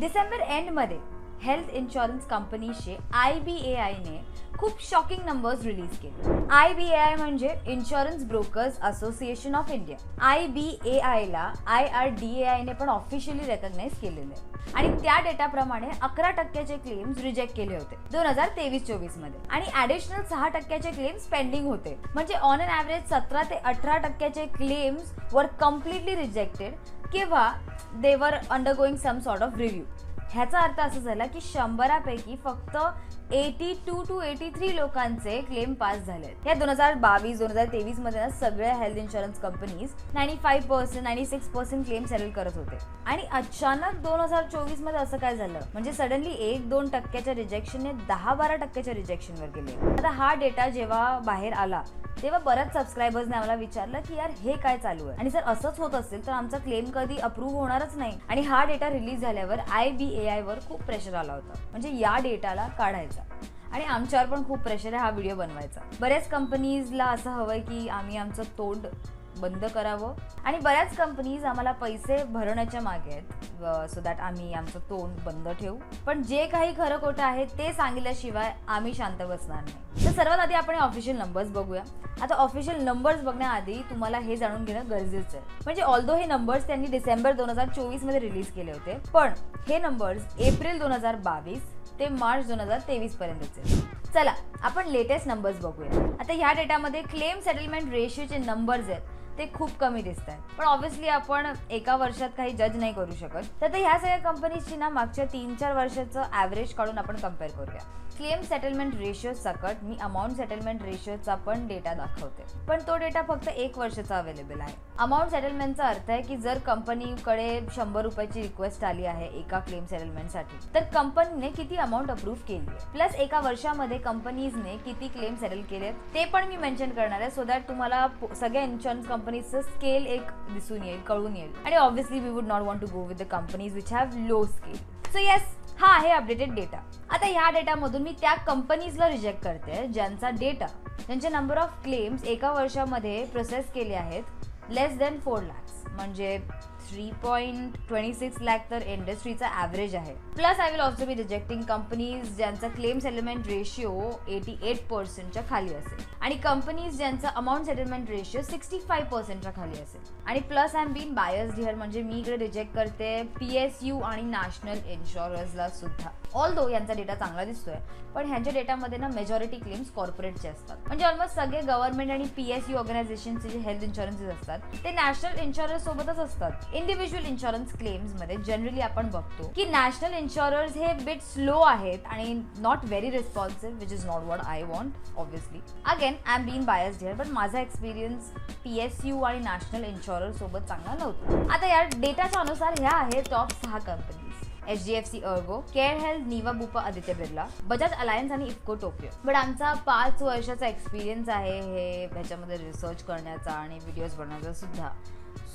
डिसेंबर एंडमध्ये. Health insurance कंपनीचे I B A आयने खूप शॉकिंग नंबर्स रिलीज केले. आय बी ए आय म्हणजे insurance brokers association of India I B A आयला आय आर डी ए आयने पण ऑफिशियली रेकग्नाईज केलेले आणि त्या डेटाप्रमाणे अकरा टक्क्याचे क्लेम्स रिजेक्ट केले होते दोन हजार तेवीस चोवीसमध्ये. आणि ऍडिशनल सहा टक्क्याचे क्लेम्स पेंडिंग होते. म्हणजे ऑन अन ऍव्हरेज सतरा ते अठरा टक्क्याचे क्लेम्स वर कम्प्लिटली रिजेक्टेड किंवा they are under going some sort of review ह्याचा अर्थ असा झाला की शंभरापैकी फक्त eighty two two eighty three लोकांचे क्लेम पास झाले या दोन हजार बावीस दोन हजार तेवीसमध्ये ना सगळ्या health insurance companies ninety five percent ninety six percent claim settle करत होते. आणि अचानक दोन हजार चोवीसमध्ये असं काय झालं? म्हणजे सडनली एक दोन टक्क्याच्या रिजेक्शनने दहा बारा टक्क्याच्या रिजेक्शनवर गेले. आता हा डेटा जेव्हा बाहेर आला तेव्हा बऱ्याच सबस्क्रायबर्सने आम्हाला विचारलं की यार हे काय चालू आहे? आणि जर असंच होत असेल तर आमचा क्लेम कधी अप्रूव्ह होणारच नाही. आणि हा डेटा रिलीज झाल्यावर आय बी ए आय वर खूप प्रेशर आला होता. म्हणजे या डेटाला काढायचा. आणि आमच्यावर पण खूप प्रेशर आहे हा व्हिडिओ बनवायचा. बऱ्याच कंपनीजला असं हवंय की आम्ही आमचं तोंड बंद करावं. आणि बऱ्याच कंपनीज आम्हाला पैसे भरण्याच्या मागे आहेत. सो दॅट आम्ही आमचं तोंड बंद ठेवू. पण जे काही खरं खोटं आहे ते सांगितल्याशिवाय आम्ही शांत बसणार नाही. तर सर्वात आधी आपण ऑफिशियल नंबर्स बघूया. आता ऑफिशियल नंबर्स बघण्याआधी तुम्हाला हे जाणून घेणं गरजेचं आहे. म्हणजे ऑल्दो हे नंबर्स त्यांनी डिसेंबर दोन हजार चोवीसमध्ये रिलीज केले होते पण हे नंबर्स एप्रिल दोन हजार बावीस ते मार्च दोन हजार तेवीस पर्यंतचे चला आपण लेटेस्ट नंबर्स बघूया. आता ह्या डेटामध्ये क्लेम सेटलमेंट रेशियोचे नंबर्स आहेत. ते खूप कमी दिसत आहेत पण ऑब्व्हियसली आपण एका वर्षात काही जज नाही करू शकत. तर ह्या सगळ्या कंपनीजची ना मागच्या तीन चार वर्षाचं ॲव्हरेज काढून आपण कंपेअर करूया. क्लेम सेटलमेंट रेशिओ सकट मी अमाऊंट सेटलमेंट रेशिओचा पण डेटा दाखवते. पण तो डेटा फक्त एक वर्षाचा अवेलेबल आहे. अमाऊंट सेटलमेंटचा अर्थ आहे की जर कंपनीकडे शंभर रुपयाची रिक्वेस्ट आली आहे एका क्लेम सेटलमेंटसाठी तर कंपनीने किती अमाऊंट अप्रूव्ह केली आहे प्लस एका वर्षामध्ये कंपनीजने किती क्लेम सेटल केले ते पण मी मेन्शन करणार आहे सो दॅट तुम्हाला सगळ्या इन्शुरन्स कंपनीचं स्केल एक दिसून येईल कळून येईल. आणि obviously we would not want to go with the companies which have low scale so yes हा आहे अपडेटेड डेटा आता ह्या डेटामधून मी त्या कंपनीजला रिजेक्ट करते ज्यांचा डेटा ज्यांचे नंबर ऑफ क्लेम्स एका वर्षामध्ये प्रोसेस केले आहेत लेस देन फोर लॅक्स म्हणजे three point twenty six lakh तर इंडस्ट्रीचा ॲव्हरेज आहे. Plus I will also be rejecting companies ज्यांचा claim settlement ratio eighty eight पर्सेंटच्या खाली असेल. आणि कंपनीज ज्यांचा amount settlement ratio sixty five पर्सेंटच्या खाली असेल. आणि plus I'm been bias dear म्हणजे मी इकडे रिजेक्ट करते पी एस यू आणि नॅशनल इन्शुरन्सला सुद्धा. ऑल दो यांचा डेटा चांगला दिसतोय पण ह्यांच्या डेटामध्ये ना मेजॉरिटी क्लेम्स कॉर्पोरेटचे असतात. म्हणजे ऑलमोस्ट सगळे गव्हर्नमेंट आणि पी एस यू ऑर्गनायझेशनचे जे हेल्थ इन्शुरन्सेस असतात ते नॅशनल इन्शुरन्स सोबतच असतात. इंडिव्हिज्युअल इन्शुरन्स क्लेम्समध्ये जनरली आपण बघतो की नॅशनल इन्शुरर्स हे बिट स्लो आहेत आणि not very responsive which is not what I want obviously again I'm been biased here पण माझा एक्सपिरियन्स पी एस यू आणि नॅशनल इन्शुरर सोबत चांगला नव्हता. आता या डेटाच्या अनुसार ह्या आहेत टॉप सहा companies H D F C Ergo care health Niva Bupa Aditya Birla Bajaj Allianz आणि इफको टोकियो बट आमचा पाच वर्षाचा एक्सपिरियन्स आहे हे ह्याच्यामध्ये रिसर्च करण्याचा आणि व्हिडिओज बनवण्याचा सुद्धा.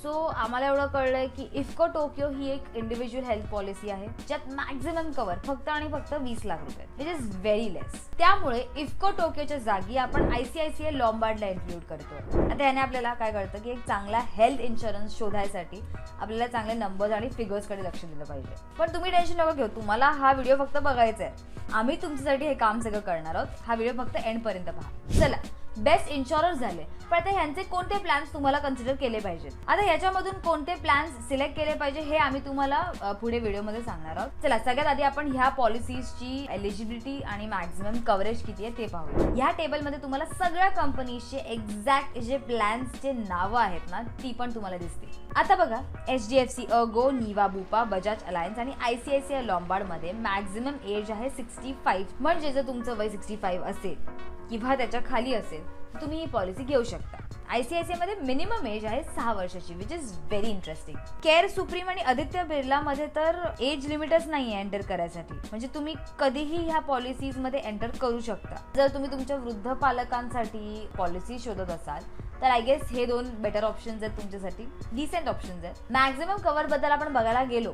सो आम्हाला एवढं कळलंय की इफको टोकियो ही एक इंडिव्हिज्युअल हेल्थ पॉलिसी आहे ज्यात मॅक्झिमम कव्हर फक्त आणि फक्त वीस लाख रुपये. विच इज व्हेरी लेस त्यामुळे इफको टोकियोच्या जागी आपण आयसीआयसीआय लॉम्बार्डला इन्क्लूड करतोय. आता याने आपल्याला काय कळतं की एक चांगला हेल्थ इन्शुरन्स शोधायसाठी आपल्याला चांगले नंबर्स आणि फिगर्सकडे लक्ष दिलं पाहिजे. पण तुम्ही टेन्शन नका घेऊ तुम्हाला हा व्हिडिओ फक्त बघायचा आहे आम्ही तुमच्यासाठी हे काम सगळं करणार आहोत. हा व्हिडिओ फक्त एंडपर्यंत पहा. चला. बेस्ट इन्शुरर झाले. पण आता ह्यांचे कोणते प्लॅन्स तुम्हाला कन्सिडर केले पाहिजेत? आता ह्याच्यामधून कोणते प्लॅन्स सिलेक्ट केले पाहिजे हे आम्ही तुम्हाला पुढे व्हिडिओमध्ये सांगणार आहोत. चला सगळ्यात आधी आपण ह्या पॉलिसीजची एलिजिबिलिटी आणि मॅक्झिमम कव्हरेज किती आहे ते पाहू ह्या टेबलमध्ये तुम्हाला सगळ्या कंपनीजचे एक्झॅक्ट जे प्लॅन्सचे नावं आहेत ना ती पण तुम्हाला दिसतील. आता बघा H D F C Ergo Niva Bupa Bajaj Allianz आणि I C I C I लॉम्बार्डमध्ये maximum age आहे सिक्स्टी फाईव्ह म्हणजे जर तुमचं वय सिक्स्टी फाईव्ह असेल किंवा त्याच्याखाली असेल तर तुम्ही ही पॉलिसी घेऊ शकता. आयसीआयसीआयमध्ये मिनिमम एज आहे सहा वर्षाची which is very interesting care supreme आणि आदित्य बिर्ला मध्ये तर एज लिमिटच नाही आहे एंटर करायसाठी. म्हणजे तुम्ही कधीही ह्या पॉलिसीजमध्ये एंटर करू शकता. जर तुम्ही तुमच्या वृद्ध पालकांसाठी पॉलिसी शोधत असाल तर आय गेस हे दोन बेटर ऑप्शन्स आहेत तुमच्यासाठी. डिसेंट ऑप्शन्स आहेत. मॅक्झिमम कव्हरबद्दल आपण बघायला गेलो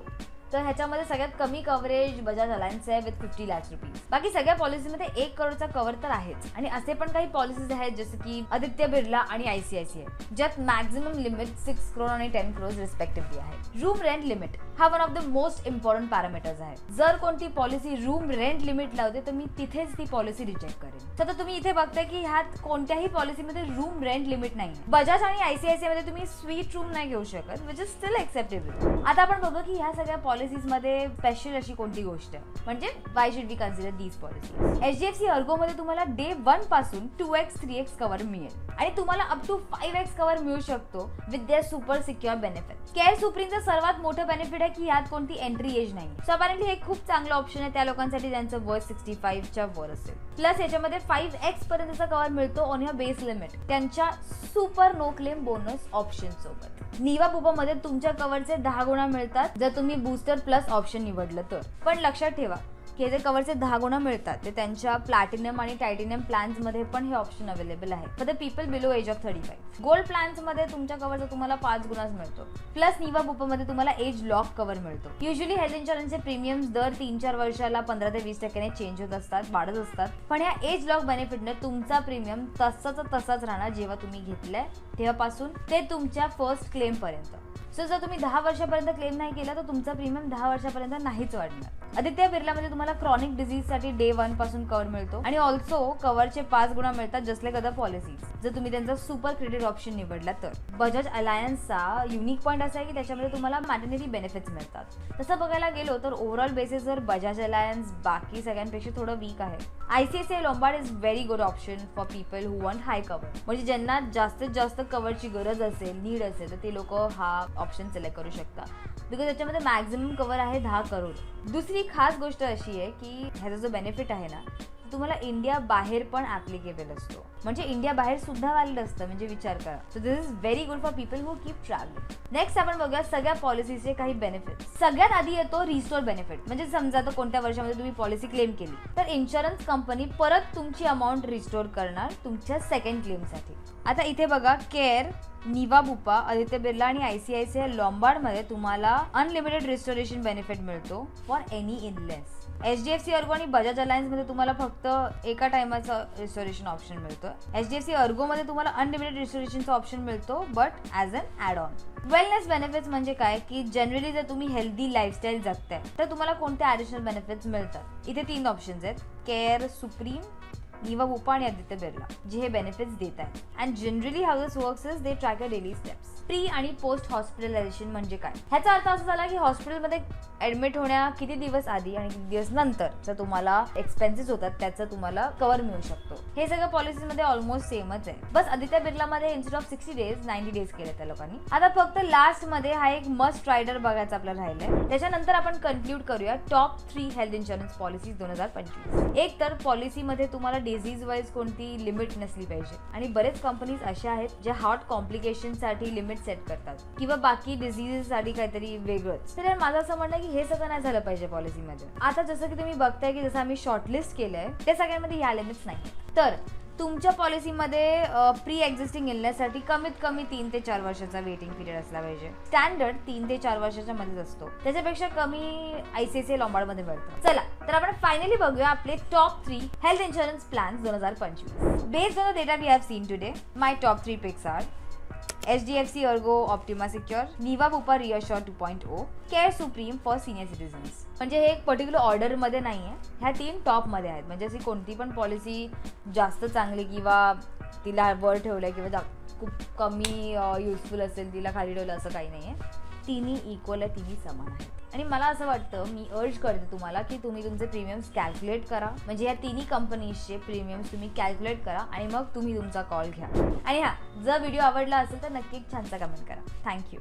तर ह्याच्यामध्ये सगळ्यात कमी कव्हरेज बजाज अलायन्स आहे विथ फिफ्टी लॅक्स रुपीज बाकी सगळ्या पॉलिसीमध्ये एक करोडचा कव्हर तर आहेच. आणि असे पण काही पॉलिसीज आहेत जसं की आदित्य बिर्ला आणि आयसीआयसीआय ज्यात maximum limit six crore and ten crore respectively आहे. रूम रेंट लिमिट हा one of the most important parameters आहे. जर कोणती पॉलिसी रूम रेंट लिमिट लावते तर मी तिथेच ती पॉलिसी रिजेक्ट करेन. तर तुम्ही इथे बघताय की ह्यात कोणत्याही पॉलिसीमध्ये रूम रेंट लिमिट नाही बजाज आणि आयसीआयसीआयमध्ये तुम्ही स्वीट रूम नाही घेऊ शकत विच इज स्टिल एक्सेप्टेबल आता आपण बघू की ह्या सगळ्या पॉलिसी पॉलिसीजमध्ये स्पेशल अशी कोणती गोष्ट? आहे म्हणजे why should be consider these policies F Ergo मध्ये तुम्हाला day वनपासून two X three X cover मिळेल. आणि तुम्हाला up to five X cover मिळू शकतो with their super secure benefit care सुप्रीमचं सर्वात मोठं बेनिफिट आहे की यात कोणती एंट्री एज नाही. सो अपॅरेंटली हे खूप चांगलं ऑप्शन आहे. त्या लोकांसाठी ज्यांचं वय सिक्स्टी फाईव्हच्या वर असेल. प्लस याच्यामध्ये फाईव्ह एक्स पर्यंतचा कव्हर मिळतो ऑन युअर बेस लिमिट त्यांच्या super no claim bonus option सोबत. निवा बुबा मध्ये तुमच्या कव्हरचे दहा गुणा मिळतात. जर तुम्ही बूस्टर प्लस ऑप्शन निवडलं तर. पण लक्षात ठेवा की जे कव्हरचे दहा गुणा मिळतात ते त्यांच्या प्लॅटिनम आणि टायटिनियम प्लॅन्समध्ये पण हे ऑप्शन अवेलेबल आहे for the people below age of thirty five gold प्लॅन्समध्ये तुमच्या कवरचा तुम्हाला पाच गुणाच मिळतो. प्लस निवा बुपामध्ये तुम्हाला एज लॉक कव्हर मिळतो. युजली हेल्थ इन्शुरन्सचे प्रीमियम दर तीन चार वर्षाला पंधरा ते वीस टक्क्याने चेंज होत असतात वाढत असतात. पण या एज लॉक बेनिफिटने तुमचा प्रीमियम तसाच तसाच राहणार जेव्हा तुम्ही घेतलाय तेव्हापासून ते तुमच्या फर्स्ट क्लेम पर्यंत. सो जर तुम्ही दहा वर्षापर्यंत क्लेम नाही केला तर तुमचा प्रीमियम दहा वर्षापर्यंत नाहीच वाढणार. आदित्य बिर्लामध्ये तुम्हाला क्रॉनिक डिझीजसाठी डे वनपासून कव्हर मिळतो. आणि ऑल्सो कव्हरचे पाच गुणा मिळतात जस्ट कदा पॉलिसीज जर तुम्ही त्यांचा सुपर क्रेडिट ऑप्शन निवडला तर. बजाज अलायन्सचा युनिक पॉईंट असा आहे की त्याच्यामध्ये तुम्हाला मॅटर्निटी बेनिफिट्स मिळतात. तसं बघायला गेलो तर ओव्हरऑल बेसिसवर बजाज अलायन्स बाकी सगळ्यांपेक्षा थोडं वीक आहे ICICI Lombard is very good option for people who want high cover म्हणजे ज्यांना जास्तीत जास्त कव्हरची गरज असेल नीड असेल तर ते लोक हा ऑप्शन सिलेक्ट करू शकता. बिकॉज त्याच्यामध्ये मॅक्झिमम कव्हर आहे दहा करोड. दुसरी खास गोष्ट अशी आहे की ह्याचा जो बेनिफिट आहे ना तुम्हाला इंडिया बाहेर पण ॲप्लिकेबल असतो. म्हणजे इंडिया बाहेर सुद्धा व्हॅलिड असतं म्हणजे विचार करा. So this is very good for people who keep travelling next आपण बघूया सगळ्या पॉलिसीचे काही बेनिफिट सगळ्यात आधी येतो रिस्टोर बेनिफिट म्हणजे समजा तर कोणत्या वर्षामध्ये तुम्ही पॉलिसी क्लेम केली तर इन्शुरन्स कंपनी परत तुमची अमाऊंट रिस्टोर करणार तुमच्या सेकंड क्लेमसाठी आता इथे बघा केअर निवा बुपा आदित्य बिर्ला आणि आयसीआयसीआय लॉम्बार्डमध्ये तुम्हाला अनलिमिटेड रिस्टोरेशन बेनिफिट मिळतो फॉर एनी इनलेस H D F C Ergo आणि बजाज अलायन्समध्ये तुम्हाला फक्त एका टायमाचं रिस्टोरेशन ऑप्शन मिळतं. एच डी एफ सी अर्गोमध्ये तुम्हाला अनलिमिटेड रिस्टोरेशनचा ऑप्शन मिळतो but as an add on wellness benefits म्हणजे काय? की जनरली जर तुम्ही हेल्दी लाईफस्टाईल जगताय तर तुम्हाला कोणते ॲडिशनल बेनिफिट्स मिळतात? इथे तीन ऑप्शन्स आहेत. केअर सुप्रीम निवा बुपा आणि आदित्य बिर्ला जे हे बेनिफिट्स देत आहेत. And generally how this works is they track a daily steps pre आणि पोस्ट हॉस्पिटलायझेशन म्हणजे काय? ह्याचा अर्थ असा झाला की हॉस्पिटलमध्ये ऍडमिट होण्या किती दिवस आधी आणि किती दिवस नंतर जर तुम्हाला एक्सपेन्सेस होतात त्याचं तुम्हाला कव्हर मिळू शकतो. हे सगळं पॉलिसीमध्ये ऑलमोस्ट सेमच आहे. बस Aditya बिर्लामध्ये instead of sixty days ninety days केले त्या लोकांनी. आता फक्त लास्टमध्ये हा एक मस्ट रायडर बघायचा आपल्याला राहिलाय. त्याच्यानंतर आपण कन्क्लूड करूया top three health insurance policy दोन हजार पंचवीस. एक तर पॉलिसीमध्ये तुम्हाला डिझीज वाईज कोणती लिमिट नसली पाहिजे. आणि बरेच कंपनीज अशा आहेत ज्या हार्ट कॉम्प्लिकेशनसाठी लिमिट सेट करतात. किंवा बाकी डिझीजेस साठी काहीतरी वेगळंच. तर माझं असं म्हणणं की हे सगळं नाही झालं पाहिजे पॉलिसीमध्ये आता जसं की तुम्ही बघताय की जसं आम्ही शॉर्टलिस्ट केलंय त्या सगळ्यांमध्ये ह्या लिमिट्स नाही तर तुमच्या पॉलिसीमध्ये प्री एक्झिस्टिंग इलनेससाठी कमीत कमी तीन ते चार वर्षाचा वेटिंग पिरियड असला पाहिजे. स्टँडर्ड तीन ते चार वर्षाच्या मध्येच असतो. त्याच्यापेक्षा कमी आयसीआयसीआय लॉम्बार्डमध्ये मिळतं. चला तर आपण फायनली बघूया आपले top three health insurance plan दोन हजार पंचवीस. Based on data we have seen today my top three picks are H D F C Ergo Optima Secure Niva Bupa ReAssure two point O Care Supreme for senior citizens म्हणजे हे एक particular ऑर्डरमध्ये नाही आहे ह्या तीन टॉपमध्ये आहेत. म्हणजे अशी कोणती पण पॉलिसी जास्त चांगली किंवा तिला वर ठेवलं आहे किंवा जा खूप कमी युजफुल असेल तिला खाली ठेवलं असं काही नाही आहे तिन्ही इक्वल आहे तिन्ही समान आहेत आणि मला असं वाटतं मी अर्ज करते तुम्हाला की तुम्ही तुमचे प्रीमियम्स कॅल्क्युलेट करा. म्हणजे या तिन्ही कंपनीजचे प्रीमियम्स तुम्ही कॅल्क्युलेट करा आणि मग तुम्ही तुमचा कॉल घ्या. आणि हां जर व्हिडिओ आवडला असेल तर नक्की एक छानसा कमेंट करा. थँक्यू